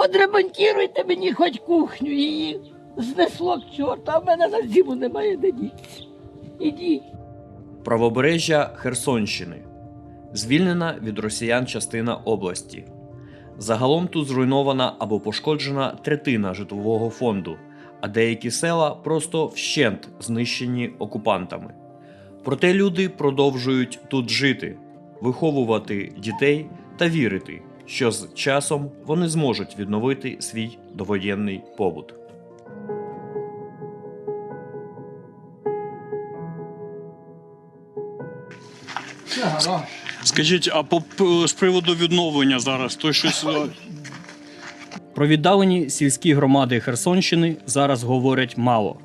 Подремонтуйте мені хоч кухню, її знесло к чорту, а в мене на зиму немає де дітися. Ідіть. Правобережжя Херсонщини. Звільнена від росіян частина області. Загалом тут зруйнована або пошкоджена третина житлового фонду, а деякі села просто вщент знищені окупантами. Проте люди продовжують тут жити, виховувати дітей та вірити, що з часом вони зможуть відновити свій довоєнний побут. Скажіть, а по з приводу відновлення зараз, то щось е, Про віддалені сільські громади Херсонщини зараз говорять мало.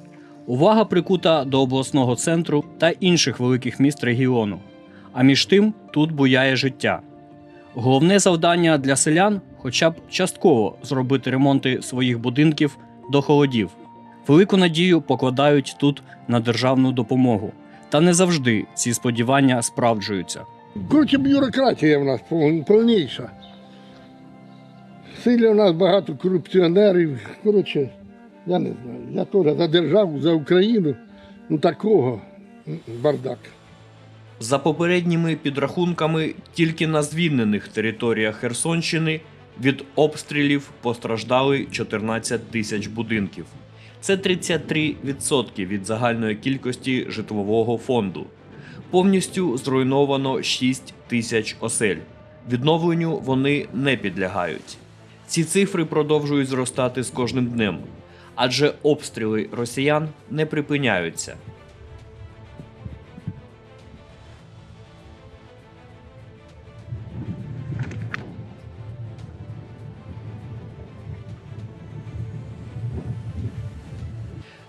Увага прикута до обласного центру та інших великих міст регіону. А між тим тут буяє життя. Головне завдання для селян хоча б частково зробити ремонти своїх будинків до холодів. Велику надію покладають тут на державну допомогу. Та не завжди ці сподівання справджуються. Коротше, бюрократія в нас пов- повніша. Сильно в нас багато корупціонерів. Коротше, я не знаю. Я теж за державу, за Україну. Ну такого бардак. За попередніми підрахунками, тільки на звільнених територіях Херсонщини від обстрілів постраждали 14 тисяч будинків. Це 33% від загальної кількості житлового фонду. Повністю зруйновано 6 тисяч осель. Відновленню вони не підлягають. Ці цифри продовжують зростати з кожним днем, адже обстріли росіян не припиняються.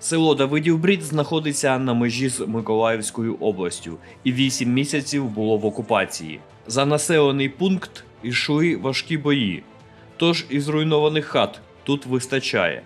Село Давидів Брід знаходиться на межі з Миколаївською областю і 8 місяців було в окупації. За населений пункт йшли важкі бої, тож і зруйнованих хат тут вистачає.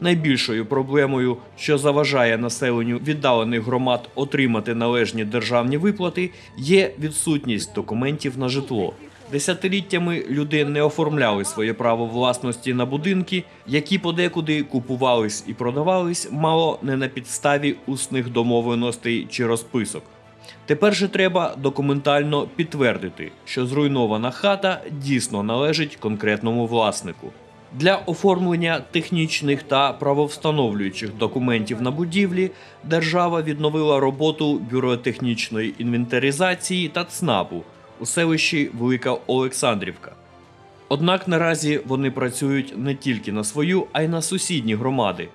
Найбільшою проблемою, що заважає населенню віддалених громад отримати належні державні виплати, є відсутність документів на житло. Десятиліттями люди не оформляли своє право власності на будинки, які подекуди купувались і продавались мало не на підставі усних домовленостей чи розписок. Тепер же треба документально підтвердити, що зруйнована хата дійсно належить конкретному власнику. Для оформлення технічних та правовстановлюючих документів на будівлі держава відновила роботу бюро технічної інвентаризації та ЦНАПу у селищі Велика Олександрівка. Однак наразі вони працюють не тільки на свою, а й на сусідні громади.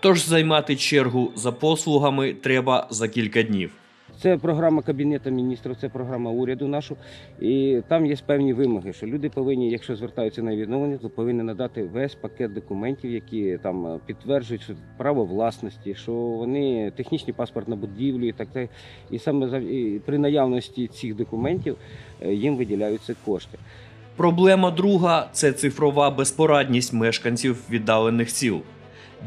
Тож займати чергу за послугами треба за кілька днів. Це програма Кабінету міністрів, це програма уряду нашу. І там є певні вимоги, що люди повинні, якщо звертаються на відновлення, то повинні надати весь пакет документів, які там е, підтверджують що право власності, що вони технічний паспорт на будівлю і так далі. І саме при наявності цих документів е, їм виділяються кошти. Проблема друга це цифрова безпорадність мешканців віддалених сіл,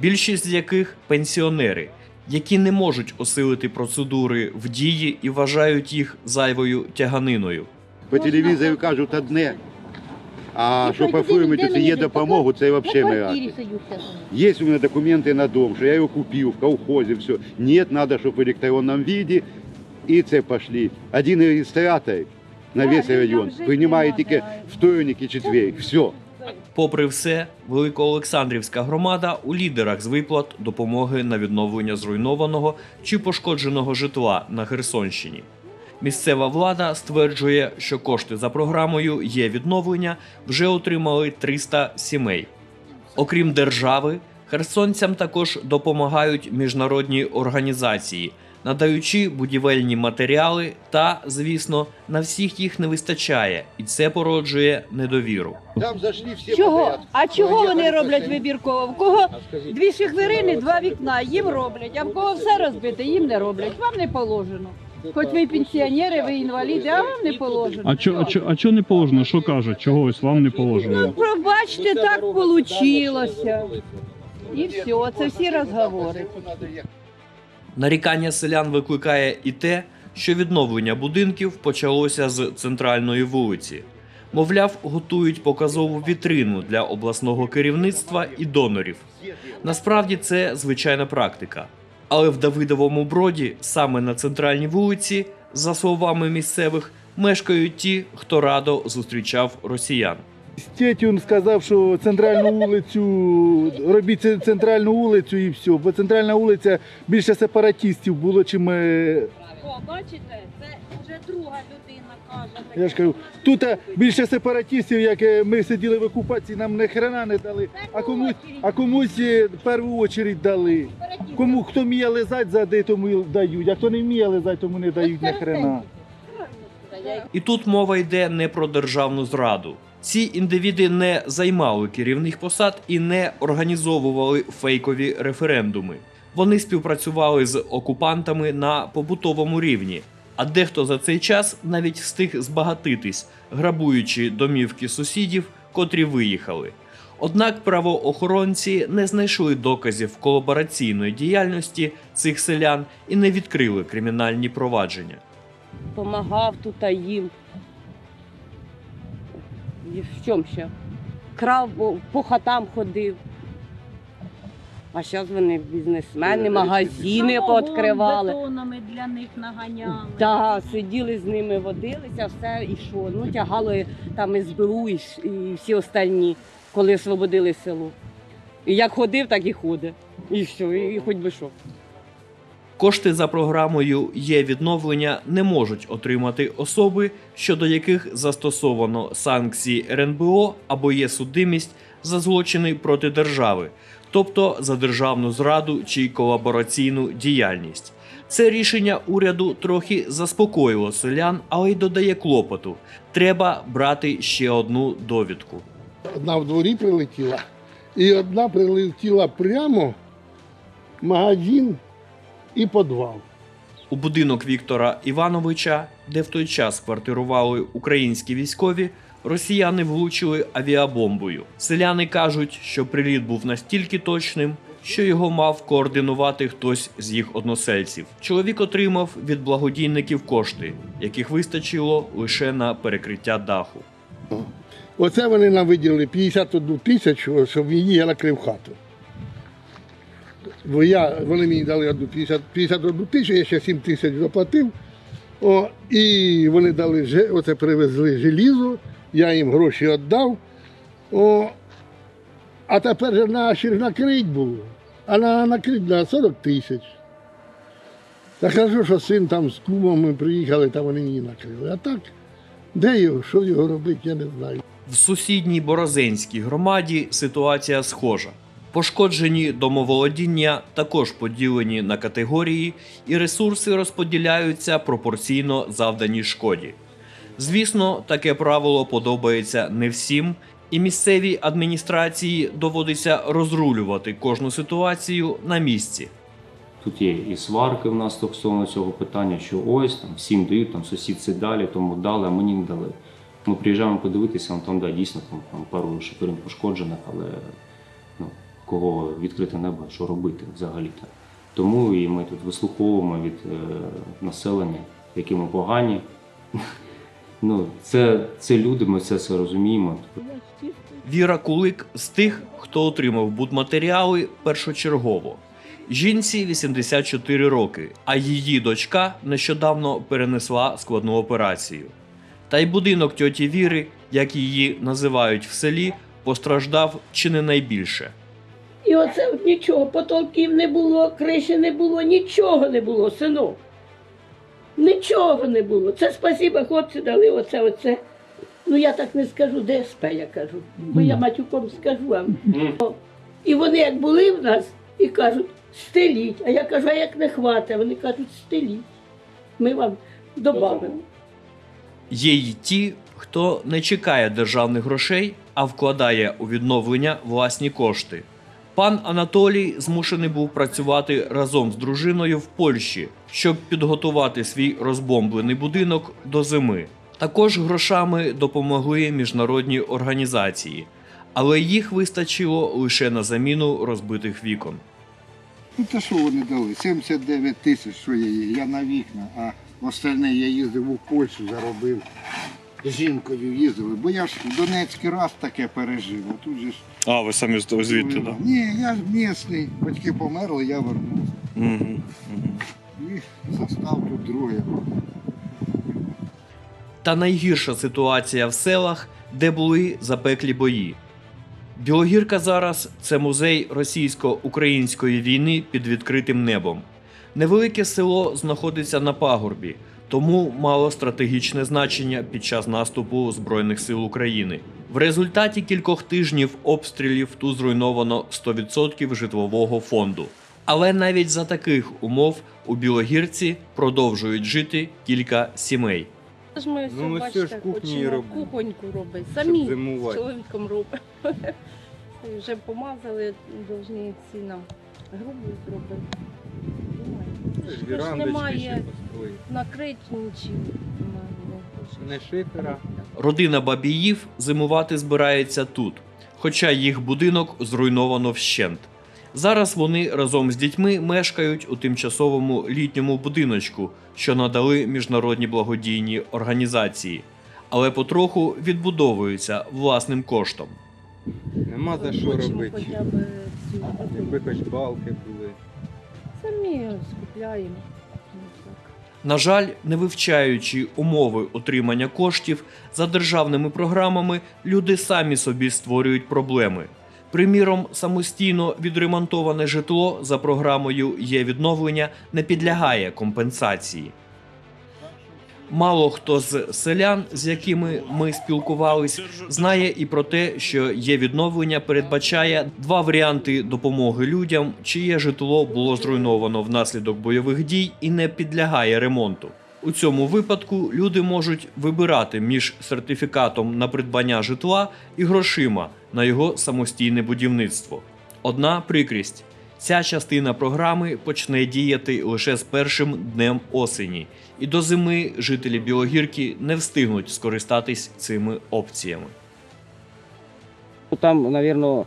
більшість з яких пенсіонери, які не можуть осилити процедури в дії і вважають їх зайвою тяганиною. По телевізору кажуть одне, а що по оформити це є допомогу, це взагалі не радість. Є у мене документи на дом, що я його купив в колхозі, все. Ні, треба, щоб в електронному виді. І це пішли. Один реєстратор на весь район приймає тільки вторник і четверг. Все. Попри все, Великоолександрівська громада у лідерах з виплат допомоги на відновлення зруйнованого чи пошкодженого житла на Херсонщині. Місцева влада стверджує, що кошти за програмою є відновлення вже отримали 300 сімей. Окрім держави, херсонцям також допомагають міжнародні організації, надаючи будівельні матеріали та, звісно, на всіх їх не вистачає, і це породжує недовіру. Там зайшли всі Чого? А чого вони роблять вибірково? В кого дві шихверини, два вікна, їм роблять, а в кого все розбите, їм не роблять. Вам не положено. Хоч ви пенсіонери, ви інваліди, а вам не положено. а чо, а чо, а чо не положено? Що кажуть? Чогось вам не положено? Ну, пробачте, так вийшло. І все, це всі розговори. Нарікання селян викликає і те, що відновлення будинків почалося з центральної вулиці. Мовляв, готують показову вітрину для обласного керівництва і донорів. Насправді це звичайна практика. Але в Давидовому броді, саме на центральній вулиці, за словами місцевих, мешкають ті, хто радо зустрічав росіян. Стетюн сказав, що центральну вулицю, робіть центральну вулицю і все. Бо центральна вулиця більше сепаратистів було, чим. е, О, бачите, це вже друга людина каже. Я ж кажу, тут е, більше сепаратистів, як е, ми сиділи в окупації, нам не хрена не дали, а комусь, а комусь в першу очередь дали. Кому хто вміє лизати зади, тому дають, а хто не вміє лизати, тому не дають не хрена. І тут мова йде не про державну зраду. Ці індивіди не займали керівних посад і не організовували фейкові референдуми. Вони співпрацювали з окупантами на побутовому рівні. А дехто за цей час навіть встиг збагатитись, грабуючи домівки сусідів, котрі виїхали. Однак правоохоронці не знайшли доказів колабораційної діяльності цих селян і не відкрили кримінальні провадження. Помагав тут їм. І в чому ще? Крав, бо по хатам ходив. А зараз вони бізнесмени, магазини пооткривали. Бетонами для них наганяли. Так, сиділи з ними, водилися, все і що. Ну, тягали там СБУ і, ш- і всі остальні, коли освободили село. І як ходив, так і ходить. І все, і, і хоч би що. Кошти за програмою є відновлення не можуть отримати особи, щодо яких застосовано санкції РНБО або є судимість за злочини проти держави, тобто за державну зраду чи колабораційну діяльність. Це рішення уряду трохи заспокоїло селян, але й додає клопоту. Треба брати ще одну довідку. Одна в дворі прилетіла, і одна прилетіла прямо в магазин і підвал. У будинок Віктора Івановича, де в той час квартирували українські військові, росіяни влучили авіабомбою. Селяни кажуть, що приліт був настільки точним, що його мав координувати хтось з їх односельців. Чоловік отримав від благодійників кошти, яких вистачило лише на перекриття даху. Оце вони нам виділили 51 тисячу, щоб її я накрив хату. Бо я, вони мені дали одну 50, 51 тисячу, я ще 7 тисяч заплатив. О, і вони дали, оце привезли желізо, я їм гроші віддав. О, а тепер же на ще накрить було. А на накрить на 40 тисяч. Та кажу, що син там з кумом ми приїхали, та вони її накрили. А так, де його, що його робити, я не знаю. В сусідній Борозенській громаді ситуація схожа. Пошкоджені домоволодіння також поділені на категорії, і ресурси розподіляються пропорційно завданій шкоді. Звісно, таке правило подобається не всім, і місцевій адміністрації доводиться розрулювати кожну ситуацію на місці. Тут є і сварки в нас стосовно цього питання, що ось там всім дають, там сусід це далі, тому дали, а мені не дали. Ми приїжджаємо подивитися, там да, дійсно там, там пару шиферин пошкоджених, але кого відкрите небо, що робити взагалі-то. Тому і ми тут вислуховуємо від е, населення, які ми погані. Ну, це, це люди, ми це все розуміємо. Віра Кулик з тих, хто отримав будматеріали першочергово. Жінці 84 роки, а її дочка нещодавно перенесла складну операцію. Та й будинок тьоті Віри, як її називають в селі, постраждав чи не найбільше. І оце от нічого, потолків не було, криші не було, нічого не було, синок. Нічого не було. Це спасіба, хлопці дали оце, оце. Ну я так не скажу, ДСП я кажу, бо я матюком скажу вам. І вони як були в нас і кажуть, стеліть. А я кажу, а як не хватить? Вони кажуть, стеліть. Ми вам додамо. Є й ті, хто не чекає державних грошей, а вкладає у відновлення власні кошти. Пан Анатолій змушений був працювати разом з дружиною в Польщі, щоб підготувати свій розбомблений будинок до зими. Також грошами допомогли міжнародні організації, але їх вистачило лише на заміну розбитих вікон. Ну то що вони дали? 79 тисяч, що я. Я на вікна, а остальне я їздив у Польщу, заробив. жінкою їздили, бо я ж в Донецький раз таке пережив. А тут же ж А, ви самі з- звідти, так? Да? ні, я ж місний, батьки померли, я вернувся. Угу. І застав тут друге. Та найгірша ситуація в селах, де були запеклі бої. Білогірка зараз це музей російсько-української війни під відкритим небом. Невелике село знаходиться на пагорбі, тому мало стратегічне значення під час наступу Збройних сил України. В результаті кількох тижнів обстрілів тут зруйновано 100% житлового фонду. Але навіть за таких умов у Білогірці продовжують жити кілька сімей. Ми Ну, все, ось це ж кухні хочемо робимо. кухоньку робити. Самі з чоловіком робимо. Вже помазали, повинні всі нам грубу зробити. Думаю, ж немає построїть. накрить нічим. Не шифера. Родина Бабіїв зимувати збирається тут, хоча їх будинок зруйновано вщент. Зараз вони разом з дітьми мешкають у тимчасовому літньому будиночку, що надали міжнародні благодійні організації, але потроху відбудовуються власним коштом. Нема за що робити. Якби хоч балки були. самі скупляємо. На жаль, не вивчаючи умови отримання коштів за державними програмами, люди самі собі створюють проблеми. Приміром, самостійно відремонтоване житло за програмою є відновлення не підлягає компенсації. Мало хто з селян, з якими ми спілкувались, знає і про те, що є відновлення передбачає два варіанти допомоги людям, чиє житло було зруйновано внаслідок бойових дій і не підлягає ремонту. У цьому випадку люди можуть вибирати між сертифікатом на придбання житла і грошима на його самостійне будівництво. Одна прикрість: ця частина програми почне діяти лише з першим днем осені, і до зими жителі Білогірки не встигнуть скористатись цими опціями. Ну, Там, напевно,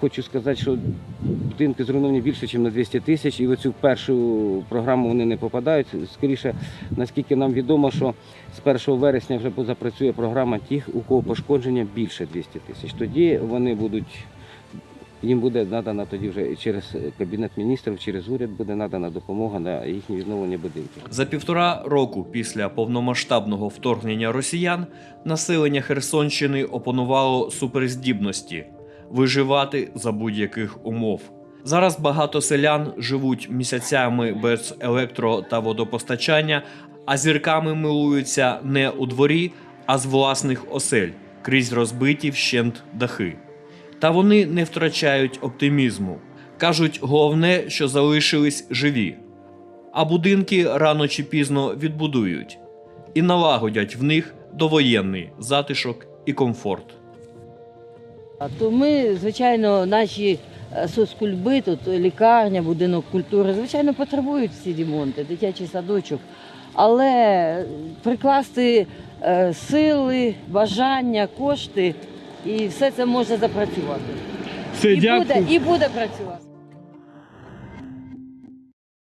хочу сказати, що будинки зруйновані більше, ніж на 200 тисяч, і в цю першу програму вони не попадають. Скоріше, наскільки нам відомо, що з 1 вересня вже запрацює програма тих, у кого пошкодження більше 200 тисяч. Тоді вони будуть, їм буде надана тоді вже через Кабінет міністрів, через уряд буде надана допомога на їхнє відновлення будинків. За півтора року після повномасштабного вторгнення росіян населення Херсонщини опанувало суперздібності виживати за будь-яких умов. Зараз багато селян живуть місяцями без електро та водопостачання, а зірками милуються не у дворі, а з власних осель крізь розбиті вщент дахи. Та вони не втрачають оптимізму. Кажуть, головне, що залишились живі а будинки рано чи пізно відбудують і налагодять в них довоєнний затишок і комфорт. То ми, звичайно, наші е, соцкульби, тут лікарня, будинок культури, звичайно, потребують всі ремонти, дитячий садочок. Але прикласти е, сили, бажання, кошти, і все це може запрацювати. Все, і, буде, і буде працювати.